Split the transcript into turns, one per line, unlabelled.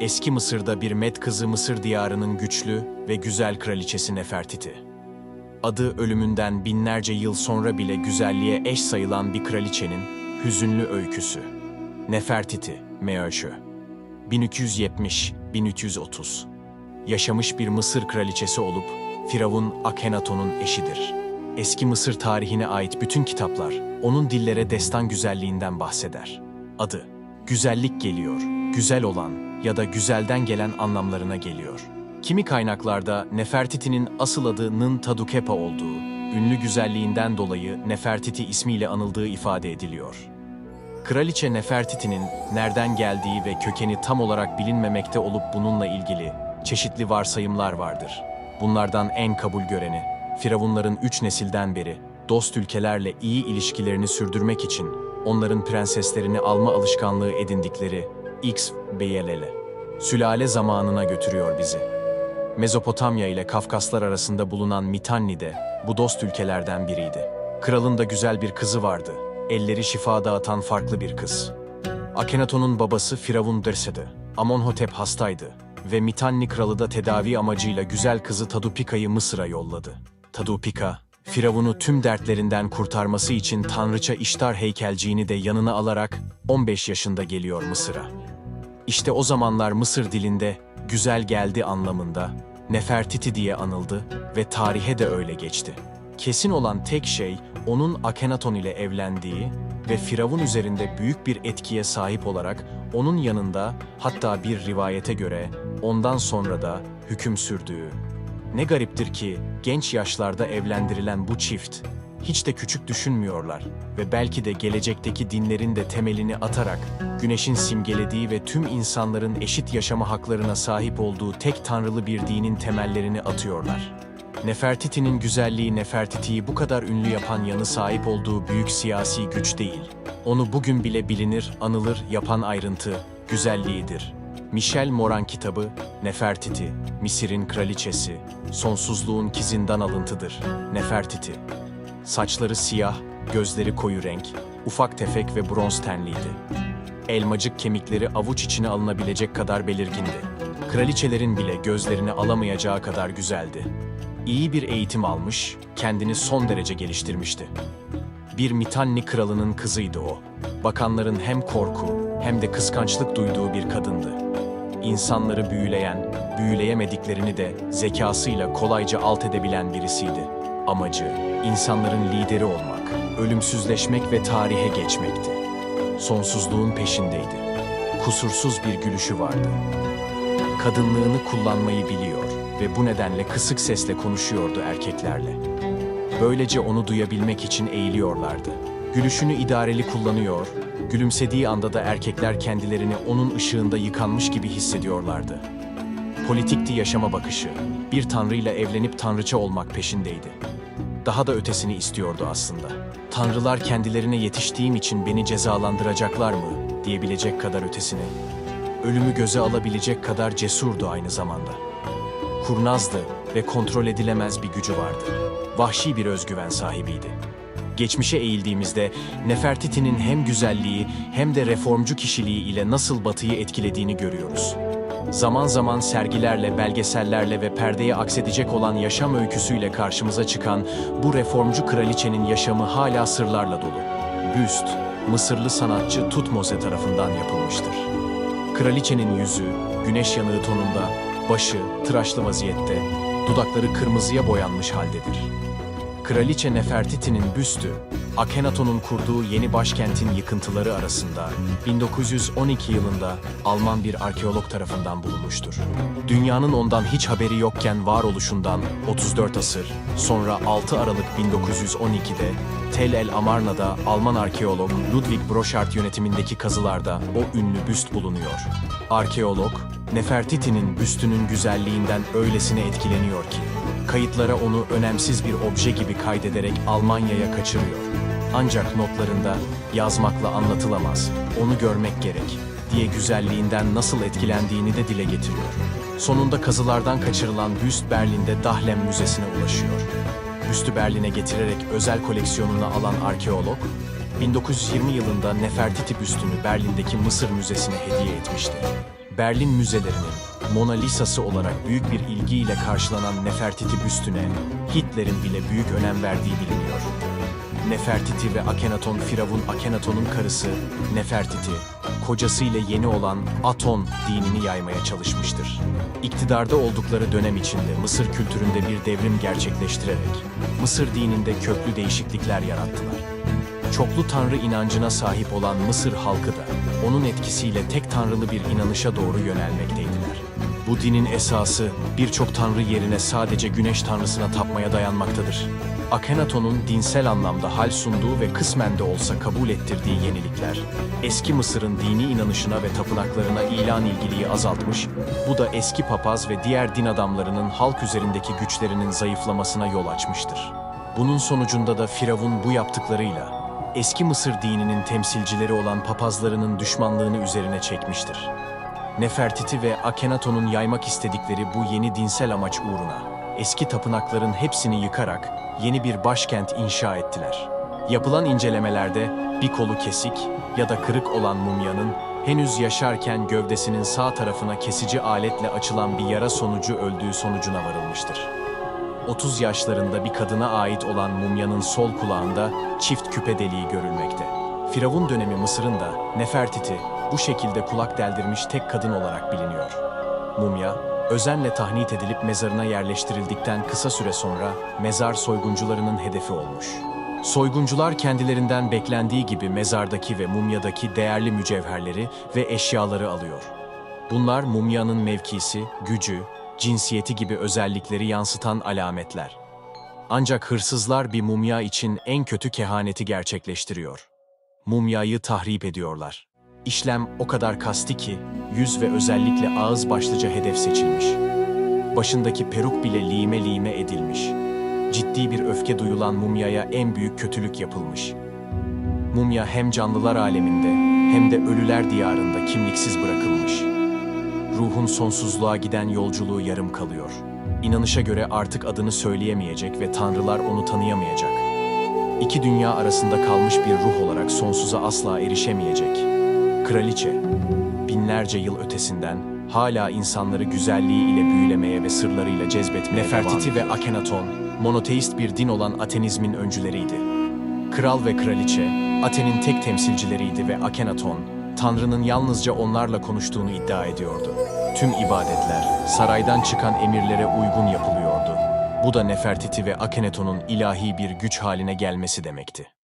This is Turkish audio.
eski Mısır'da bir Med kızı Mısır diyarının güçlü ve güzel kraliçesi Nefertiti. Adı ölümünden binlerce yıl sonra bile güzelliğe eş sayılan bir kraliçenin hüzünlü öyküsü. Nefertiti, Meoşö. 1270-1330. Yaşamış bir Mısır kraliçesi olup Firavun Akhenaton'un eşidir. Eski Mısır tarihine ait bütün kitaplar onun dillere destan güzelliğinden bahseder. Adı, güzellik geliyor, güzel olan ya da güzelden gelen anlamlarına geliyor. Kimi kaynaklarda Nefertiti'nin asıl adı Nın Tadukepa olduğu, ünlü güzelliğinden dolayı Nefertiti ismiyle anıldığı ifade ediliyor. Kraliçe Nefertiti'nin nereden geldiği ve kökeni tam olarak bilinmemekte olup bununla ilgili çeşitli varsayımlar vardır. Bunlardan en kabul göreni, Firavunların üç nesilden beri dost ülkelerle iyi ilişkilerini sürdürmek için onların prenseslerini alma alışkanlığı edindikleri X Beyelele. Sülale zamanına götürüyor bizi. Mezopotamya ile Kafkaslar arasında bulunan Mitanni de bu dost ülkelerden biriydi. Kralın da güzel bir kızı vardı. Elleri şifa dağıtan farklı bir kız. Akhenaton'un babası Firavun Derse'di. Amonhotep hastaydı ve Mitanni kralı da tedavi amacıyla güzel kızı Tadupika'yı Mısır'a yolladı. Tadupika, Firavun'u tüm dertlerinden kurtarması için tanrıça İştar heykelciğini de yanına alarak 15 yaşında geliyor Mısır'a. İşte o zamanlar Mısır dilinde güzel geldi anlamında Nefertiti diye anıldı ve tarihe de öyle geçti. Kesin olan tek şey onun Akhenaton ile evlendiği ve Firavun üzerinde büyük bir etkiye sahip olarak onun yanında hatta bir rivayete göre ondan sonra da hüküm sürdüğü. Ne gariptir ki genç yaşlarda evlendirilen bu çift hiç de küçük düşünmüyorlar ve belki de gelecekteki dinlerin de temelini atarak güneşin simgelediği ve tüm insanların eşit yaşama haklarına sahip olduğu tek tanrılı bir dinin temellerini atıyorlar. Nefertiti'nin güzelliği Nefertiti'yi bu kadar ünlü yapan yanı sahip olduğu büyük siyasi güç değil. Onu bugün bile bilinir, anılır yapan ayrıntı, güzelliğidir. Michel Moran kitabı, Nefertiti, Misir'in kraliçesi, sonsuzluğun kizinden alıntıdır. Nefertiti. Saçları siyah, gözleri koyu renk, ufak tefek ve bronz tenliydi. Elmacık kemikleri avuç içine alınabilecek kadar belirgindi. Kraliçelerin bile gözlerini alamayacağı kadar güzeldi. İyi bir eğitim almış, kendini son derece geliştirmişti. Bir Mitanni kralının kızıydı o. Bakanların hem korku hem de kıskançlık duyduğu bir kadındı. İnsanları büyüleyen, büyüleyemediklerini de zekasıyla kolayca alt edebilen birisiydi. Amacı, insanların lideri olmak, ölümsüzleşmek ve tarihe geçmekti. Sonsuzluğun peşindeydi. Kusursuz bir gülüşü vardı. Kadınlığını kullanmayı biliyor ve bu nedenle kısık sesle konuşuyordu erkeklerle. Böylece onu duyabilmek için eğiliyorlardı. Gülüşünü idareli kullanıyor, gülümsediği anda da erkekler kendilerini onun ışığında yıkanmış gibi hissediyorlardı. Politikti yaşama bakışı, bir tanrıyla evlenip tanrıça olmak peşindeydi. Daha da ötesini istiyordu aslında. Tanrılar kendilerine yetiştiğim için beni cezalandıracaklar mı diyebilecek kadar ötesini. Ölümü göze alabilecek kadar cesurdu aynı zamanda. Kurnazdı ve kontrol edilemez bir gücü vardı. Vahşi bir özgüven sahibiydi. Geçmişe eğildiğimizde Nefertiti'nin hem güzelliği hem de reformcu kişiliği ile nasıl Batı'yı etkilediğini görüyoruz. Zaman zaman sergilerle, belgesellerle ve perdeye aksedecek olan yaşam öyküsüyle karşımıza çıkan bu reformcu kraliçenin yaşamı hala sırlarla dolu. Büst, Mısırlı sanatçı Tutmose tarafından yapılmıştır. Kraliçenin yüzü, güneş yanığı tonunda, başı tıraşlı vaziyette, dudakları kırmızıya boyanmış haldedir. Kraliçe Nefertiti'nin büstü, Akhenaton'un kurduğu yeni başkentin yıkıntıları arasında 1912 yılında Alman bir arkeolog tarafından bulunmuştur. Dünyanın ondan hiç haberi yokken varoluşundan 34 asır, sonra 6 Aralık 1912'de Tel el Amarna'da Alman arkeolog Ludwig Brochard yönetimindeki kazılarda o ünlü büst bulunuyor. Arkeolog, Nefertiti'nin büstünün güzelliğinden öylesine etkileniyor ki, kayıtlara onu önemsiz bir obje gibi kaydederek Almanya'ya kaçırıyor. Ancak notlarında yazmakla anlatılamaz, onu görmek gerek diye güzelliğinden nasıl etkilendiğini de dile getiriyor. Sonunda kazılardan kaçırılan büst Berlin'de Dahlem Müzesi'ne ulaşıyor. Büstü Berlin'e getirerek özel koleksiyonuna alan arkeolog, 1920 yılında Nefertiti büstünü Berlin'deki Mısır Müzesi'ne hediye etmişti. Berlin müzelerinin Mona Lisa'sı olarak büyük bir ilgiyle karşılanan Nefertiti büstüne Hitler'in bile büyük önem verdiği biliniyor. Nefertiti ve Akenaton Firavun Akenaton'un karısı Nefertiti, kocasıyla yeni olan Aton dinini yaymaya çalışmıştır. İktidarda oldukları dönem içinde Mısır kültüründe bir devrim gerçekleştirerek Mısır dininde köklü değişiklikler yarattılar. Çoklu tanrı inancına sahip olan Mısır halkı da onun etkisiyle tek tanrılı bir inanışa doğru yönelmekteydiler. Bu dinin esası birçok tanrı yerine sadece güneş tanrısına tapmaya dayanmaktadır. Akhenaton'un dinsel anlamda hal sunduğu ve kısmen de olsa kabul ettirdiği yenilikler, eski Mısır'ın dini inanışına ve tapınaklarına ilan ilgiliği azaltmış, bu da eski papaz ve diğer din adamlarının halk üzerindeki güçlerinin zayıflamasına yol açmıştır. Bunun sonucunda da Firavun bu yaptıklarıyla eski Mısır dininin temsilcileri olan papazlarının düşmanlığını üzerine çekmiştir. Nefertiti ve Akhenaton'un yaymak istedikleri bu yeni dinsel amaç uğruna eski tapınakların hepsini yıkarak yeni bir başkent inşa ettiler. Yapılan incelemelerde bir kolu kesik ya da kırık olan mumyanın henüz yaşarken gövdesinin sağ tarafına kesici aletle açılan bir yara sonucu öldüğü sonucuna varılmıştır. 30 yaşlarında bir kadına ait olan mumyanın sol kulağında çift küpe deliği görülmekte. Firavun dönemi Mısır'ın da Nefertiti bu şekilde kulak deldirmiş tek kadın olarak biliniyor. Mumya, özenle tahnit edilip mezarına yerleştirildikten kısa süre sonra mezar soyguncularının hedefi olmuş. Soyguncular kendilerinden beklendiği gibi mezardaki ve mumyadaki değerli mücevherleri ve eşyaları alıyor. Bunlar mumyanın mevkisi, gücü, cinsiyeti gibi özellikleri yansıtan alametler. Ancak hırsızlar bir mumya için en kötü kehaneti gerçekleştiriyor. Mumyayı tahrip ediyorlar. İşlem o kadar kasti ki yüz ve özellikle ağız başlıca hedef seçilmiş. Başındaki peruk bile lime lime edilmiş. Ciddi bir öfke duyulan mumyaya en büyük kötülük yapılmış. Mumya hem canlılar aleminde hem de ölüler diyarında kimliksiz bırakılmış. Ruhun sonsuzluğa giden yolculuğu yarım kalıyor. İnanışa göre artık adını söyleyemeyecek ve tanrılar onu tanıyamayacak. İki dünya arasında kalmış bir ruh olarak sonsuza asla erişemeyecek. Kraliçe, binlerce yıl ötesinden hala insanları güzelliği ile büyülemeye ve sırlarıyla cezbetmeye Nefertiti ve Akhenaton, monoteist bir din olan Atenizmin öncüleriydi. Kral ve kraliçe, Aten'in tek temsilcileriydi ve Akhenaton, Tanrı'nın yalnızca onlarla konuştuğunu iddia ediyordu. Tüm ibadetler, saraydan çıkan emirlere uygun yapılıyordu. Bu da Nefertiti ve Akhenaton'un ilahi bir güç haline gelmesi demekti.